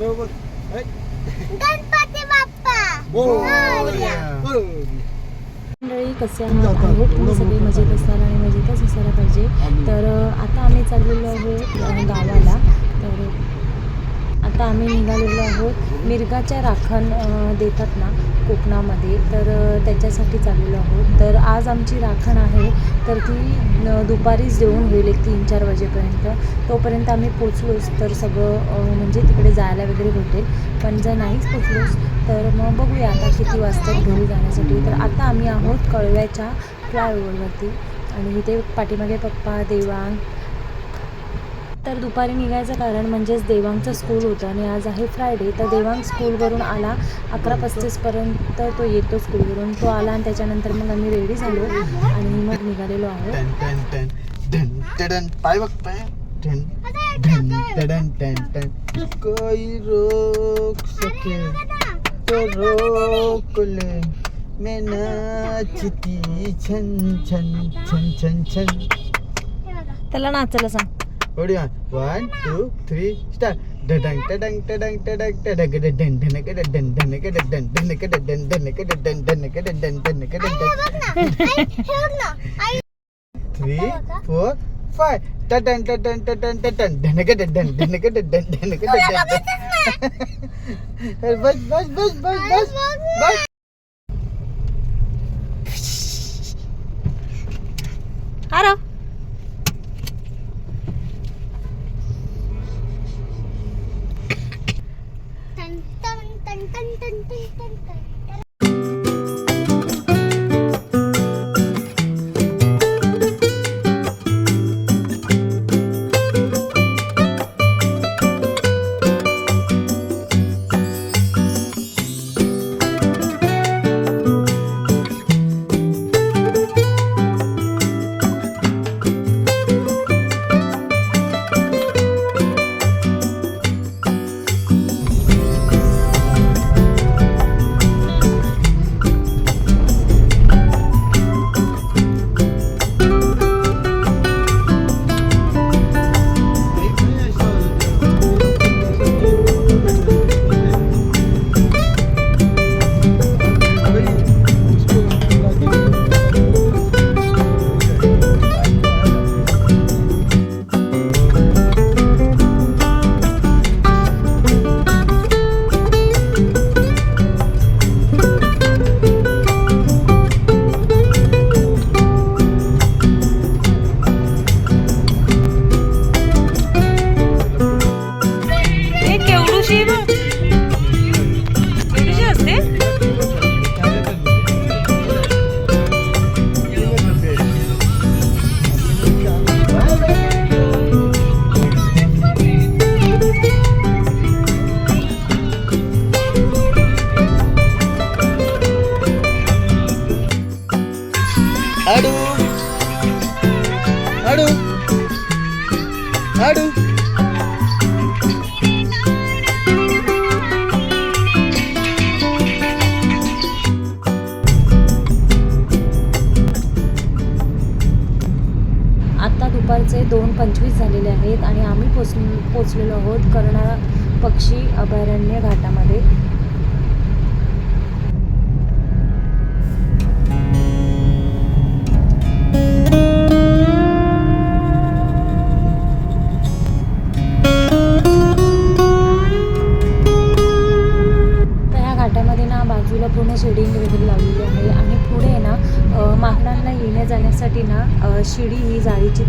बघ ऐ, गणपती बाप्पा. मोरया. मोरया. मंडळी कसे आहात? आय होप तुम्ही सगळे मजेत असाल आणि मजेतच असायला पाहिजे. तर आता आम्ही चाललेलो आहोत गावाला. तर आता आम्ही निघालेलो आहोत. मिरगाच्या राखण देतात ना कोकणामध्ये तर त्याच्यासाठी चाललेलो आहोत. तर आज आमची राखण आहे तर ती दुपारीच देऊन होईल एक तीन चार वाजेपर्यंत. तोपर्यंत आम्ही पोचलोच तर सगळं म्हणजे तिकडे जायला वगैरे भेटेल पण जर नाहीच पोचलोच तर मग बघूया आता किती वाजतात घरी जाण्यासाठी. तर आता आम्ही आहोत कळव्याच्या फ्लायओव्हरवरती. आणि इथे पाठीमागे पप्पा देवांग तर दुपारी निघायचं कारण म्हणजेच देवांगचं स्कूल होतं आणि आज आहे फ्रायडे तर देवांग स्कूलवरून आला अकरा पस्तीसपर्यंत तो येतो स्कूलवरून तो आला आणि त्याच्यानंतर मग आम्ही रेडी झालो आणि मग निघालेलो आहोत. त्याला नाचायला सांग. Odia one two three start डडंग टडंग टडंग टडंग टडंग डडन के डडन के डडन ढनक डडन के डडन के डडन ढनक डडन थ्री फोर फाय टटन टटन टटन टटन ढनक डडन ढनक डडन ढनक डडन बस बस बस बस बस बस अरे tân tân tân tân tân tân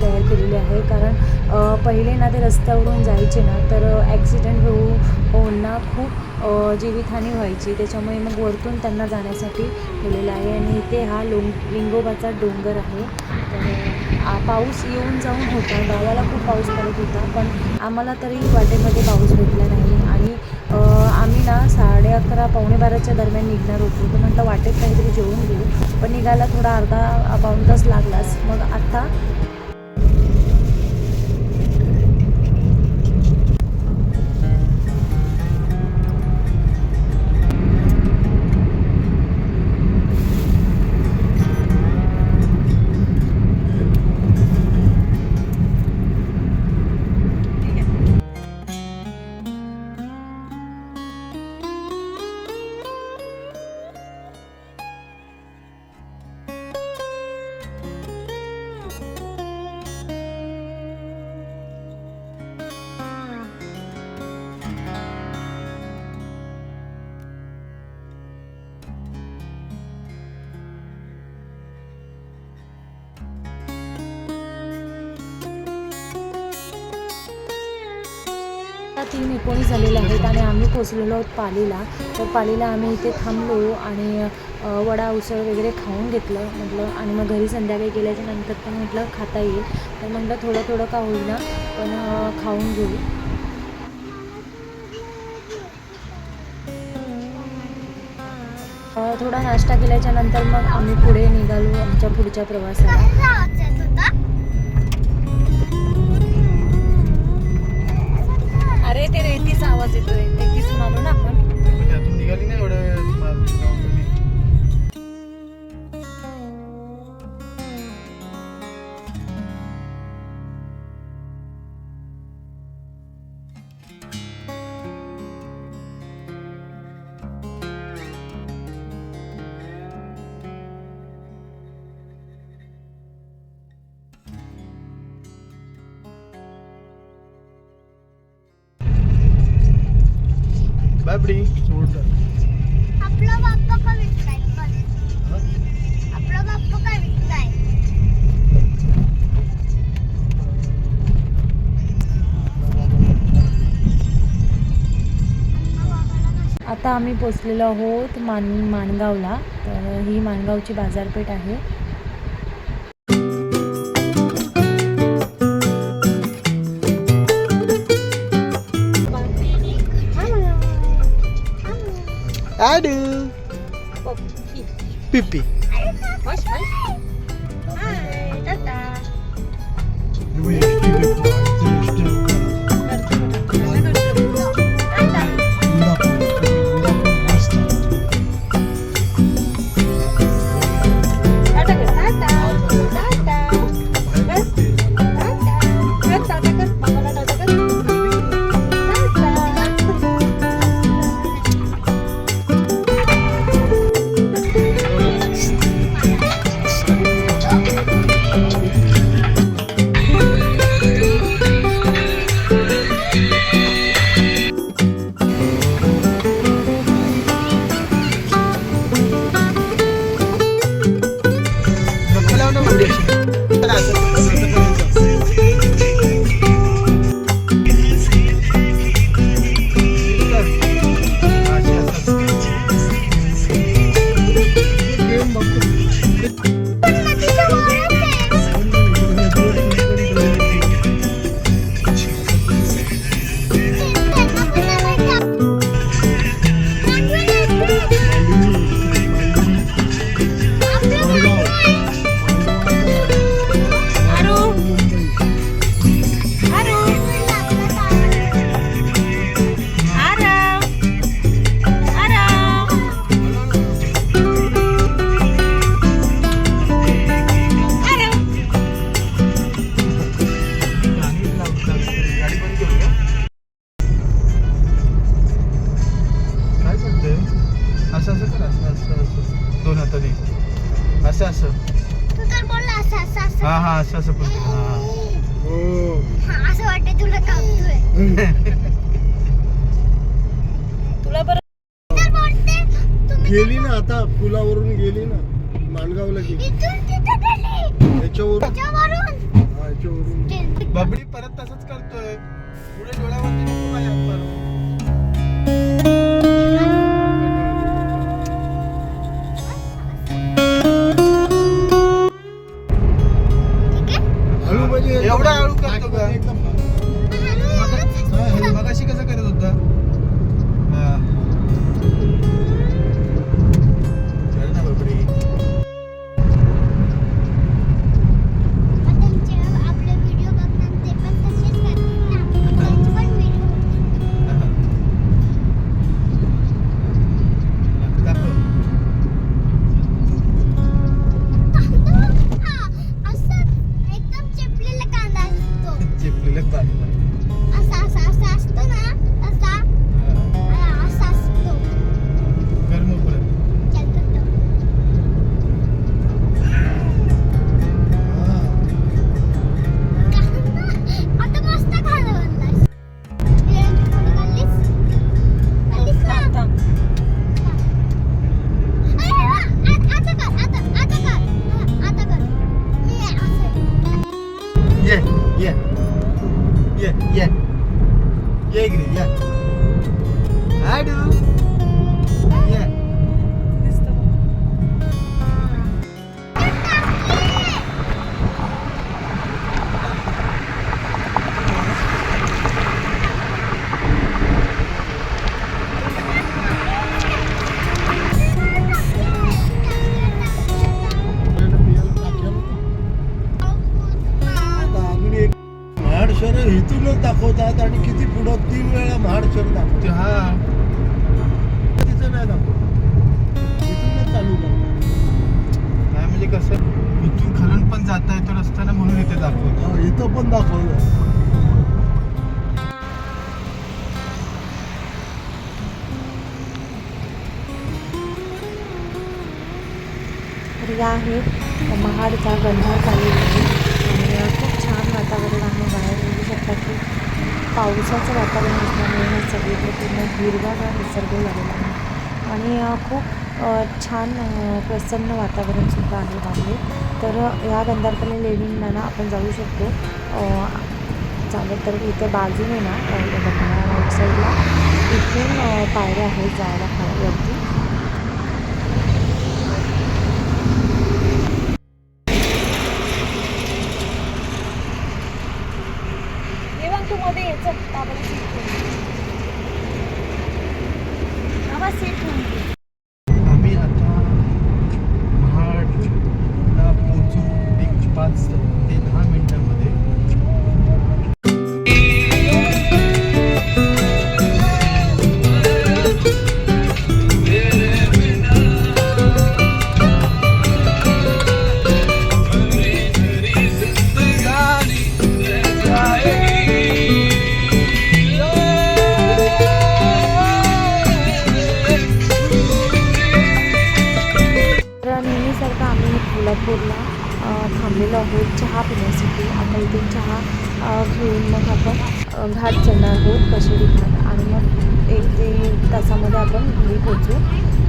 तयार केलेली आहे. कारण पहिले ना ते रस्त्यावरून जायचे ना तर ॲक्सिडेंट होऊ होऊन ना खूप जीवितहानी व्हायची. त्याच्यामुळे मग वरतून त्यांना जाण्यासाठी ठेवलेलं आहे. आणि इथे हा लोंग लिंगोबाचा डोंगर आहे. तर पाऊस येऊन जाऊन होता. गावाला खूप पाऊस पडत होता. पण आम्हाला तरी वाटेमध्ये पाऊस भेटला नाही. आणि आम्ही ना साडे अकरा पावणे बाराच्या दरम्यान निघणार होतो. तर म्हटलं वाटेत काहीतरी जेवून घेऊ. पण निघायला थोडा अर्धा पाऊण तास लागलाच. मग आत्ता तीन एकोणीस झालेले आहेत आणि आम्ही पोचलेलो आहोत पालीला. तर पालीला आम्ही इथे थांबलो आणि वडा उसळ वगैरे खाऊन घेतलं. म्हटलं आणि मग घरी संध्याकाळी गेल्याच्यानंतर पण म्हटलं खाता येईल. तर म्हटलं थोडं थोडं का होईना पण खाऊन घेऊ. थोडा नाश्ता केल्याच्यानंतर मग आम्ही पुढे निघालो आमच्या पुढच्या प्रवासाला. ते रेतीचा आवाज येतोय रेतीतून म्हणून आपण. त्यातून निघाली नाही एवढं आपला? बाप्पा का विकताय? पण? आपला बाप्पा काय विकताय? आता आम्ही पोचलेलो आहोत मान माणगावला. तर ही माणगावची बाजारपेठ आहे. Aduh. Pipi. Pipi. असं असं कर असं असं असं दोन हाताने असं असं. तू तर बोलला असं असं असं. हा हा असं असं पण हा हा, असं वाटतं तुला कापतोय तुला बरं तर बोलते? तुम्ही गेली ना आता पुलावरून गेली ना. माणगावला गेली. इथून तिथं गेली? याच्यावरून. त्याच्यावरून हा, याच्यावरून. बबडी परत तसंच करतोय. पुढे डोळ्यावरती एकदम- एवढा या आहेत महाडचा गंधार आहे आणि खूप छान वातावरण आहे बाहेर. बघू शकता की पावसाचं वातावरण असल्यामुळे सगळीकडे पूर्ण हिरवागार निसर्ग झालेला आहे. आणि खूप छान प्रसन्न वातावरणसुद्धा आहे बाहेर. तर ह्या या लेणींना ना आपण जाऊ शकतो. चालत तर इथे बाजूने ना बघा राईट साईडला इथून पायऱ्या आहेत जायला खा- इथे चहा घेऊन मग आपण घाट चढणार आहोत कशेरी घाट. आणि मग एक ते तासामध्ये आपण घरी पोचू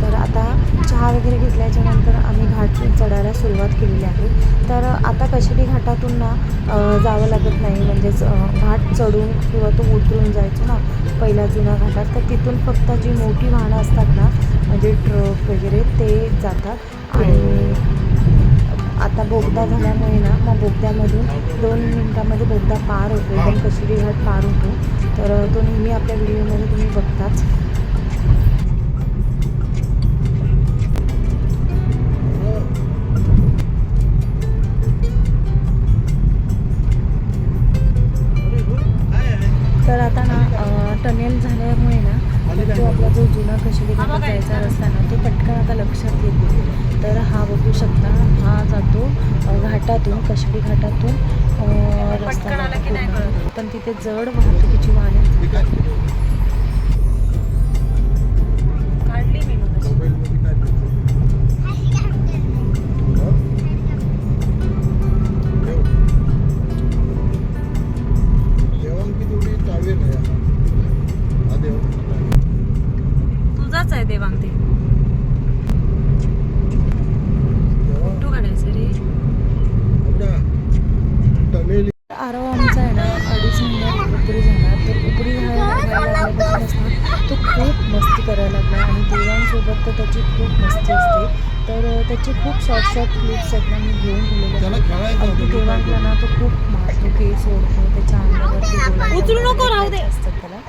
तर आता चहा वगैरे घेतल्याच्या नंतर आम्ही घाट चढायला सुरुवात केलेली आहे. तर आता कशेरी घाटातून ना जावं लागत नाही. म्हणजेच घाट चढून किंवा तो उतरून जायचो ना पहिल्या जुन्या घाटात तर तिथून फक्त जी मोठी वाहनं असतात ना म्हणजे ट्रक वगैरे ते जातात. आणि आता बोगदा झाल्यामुळे ना मग बोगद्यामधून दोन मिनटामध्ये बोगदा पार होतो एकदम कशी घाट पार होतो तर तो नेहमी आपल्या व्हिडिओमध्ये तुम्ही बघताच तर आता ना टनेल झाल्यामुळे ना जो आपला जो जुना कशी घाटात जायचा रस्ता ना तो पटकन आता लक्षात येतो तर हा बघू शकता हा जातो घाटातून कशिरी घाटातून अ, रस्ता. पण तिथे जड वाहतुकीची वाहने काढली मी देवांसोबत तर त्याची खूप मस्ती असते तर त्याचे खूप शॉर्ट शॉर्ट क्लिप्स आहेत ना मी घेऊन होतं. देवांगला ना तो खूप मारतो केस ओढतो त्याच्या अंगावरती उचलू नको राहू दे असतात त्याला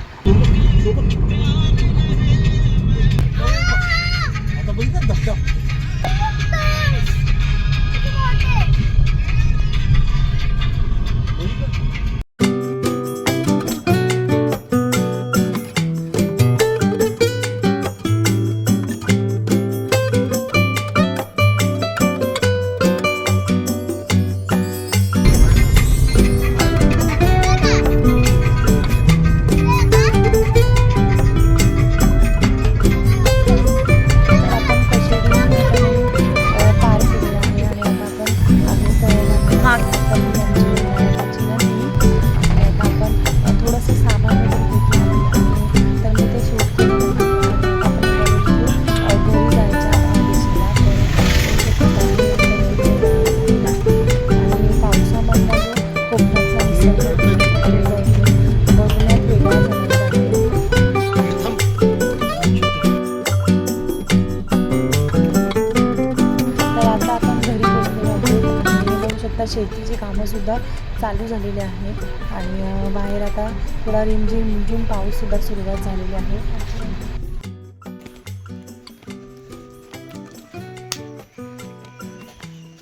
सुद्धा चालू झालेली आहेत. आणि बाहेर आता थोडा रिमझिम रिमझिम पाऊससुद्धा सुरुवात झालेली आहे.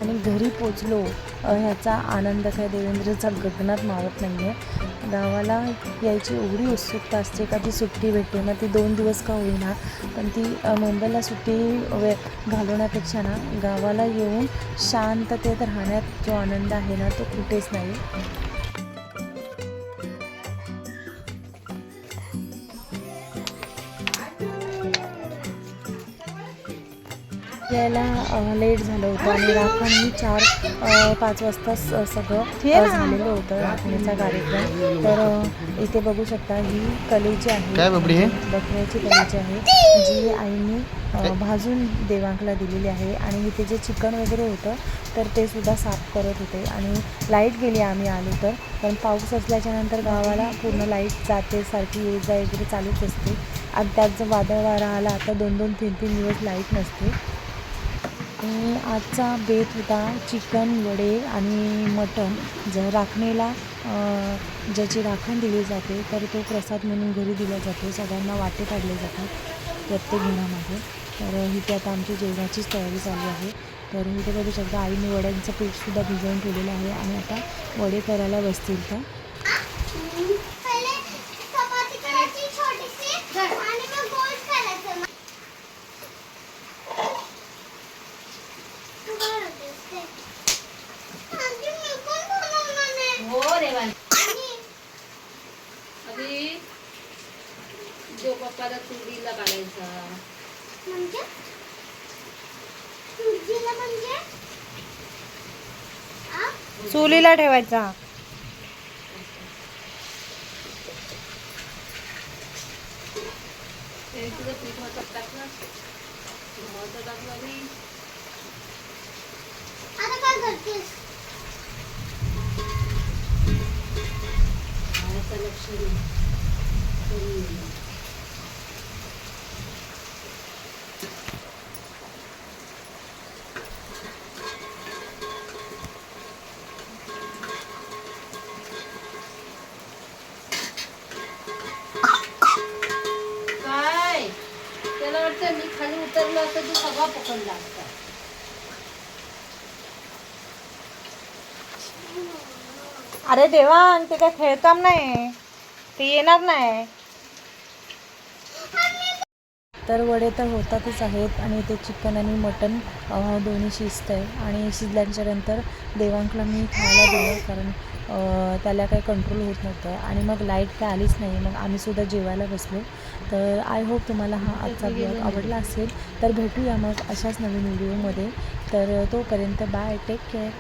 आणि घरी पोचलो ह्याचा आनंद काय देवेंद्रचा गगनात मावत नाही आहे गावाला यायची एवढी उत्सुकता असते का ती सुट्टी भेटते मग ती दोन दिवस का होईना. पण ती मुंबईला सुट्टी वे घालवण्यापेक्षा ना गावाला येऊन शांततेत राहण्यात जो आनंद आहे ना तो कुठेच नाही. यायला लेट झालं होतं आणि राखण मी चार पाच वाजता सगळं झालेलं होतं राखणीचा कार्यक्रम. तर इथे बघू शकता ही कलेची आहे. हे? बकऱ्याची कलेची आहे जी आईने भाजून देवांकला दिलेली आहे आणि इथे जे चिकन वगैरे होतं तर ते सुद्धा साफ करत होते आणि लाइट गेली आम्ही आलो तर. पण पाऊस असल्याच्या नंतर गावाला पूर्ण लाइट जाते सारखी ये जा वगैरे चालूच असते. आणि त्यात जर वादळ वारा आला तर दोन दोन तीन तीन दिवस लाइट नसते. आणि आजचा बेत होता चिकन वडे आणि मटण. जर राखणीला ज्याची राखण दिली जाते तर तो प्रसाद म्हणून घरी दिला जातो. सगळ्यांना वाटे काढले जातात प्रत्येक घरामध्ये तर इथे आता आमची जेवणाचीच तयारी चालू आहे. तर इथे बघू शकता आईने वड्यांचं पीठसुद्धा भिजवून ठेवलेलं आहे आणि आता वडे करायला बसतील तर पहिले चपाती करायची छोटीशी आणि मग गोल करायचं तू काय होतेस ते? आजी, मी पण बनवणार नाही. हो रे बाई आणि अभी जो पप्पाला चुडीला काढायचा म्हणजे सुजीला म्हणजे आ? चुलीला ठेवायचा. तू सगळा पकडला असता अरे देवा ते काय खेळकाम नाही. ते येणार नाही. तर वडे तर होतातच आहेत आणि ते चिकन आणि मटन दोन्ही शिजत आहे आणि शिजल्याच्या नंतर देवांकला मी खायला दिलं कारण त्याला काही कंट्रोल होत नव्हतं. आणि मग लाइट काय आलीच नाही. मग आम्हीसुद्धा जेवायला बसलो. तर आय होप तुम्हाला हा आजचा ब्लॉग आवडला असेल तर भेटूया मग अशाच नवीन व्हिडिओमध्ये तर तोपर्यंत बाय टेक केअर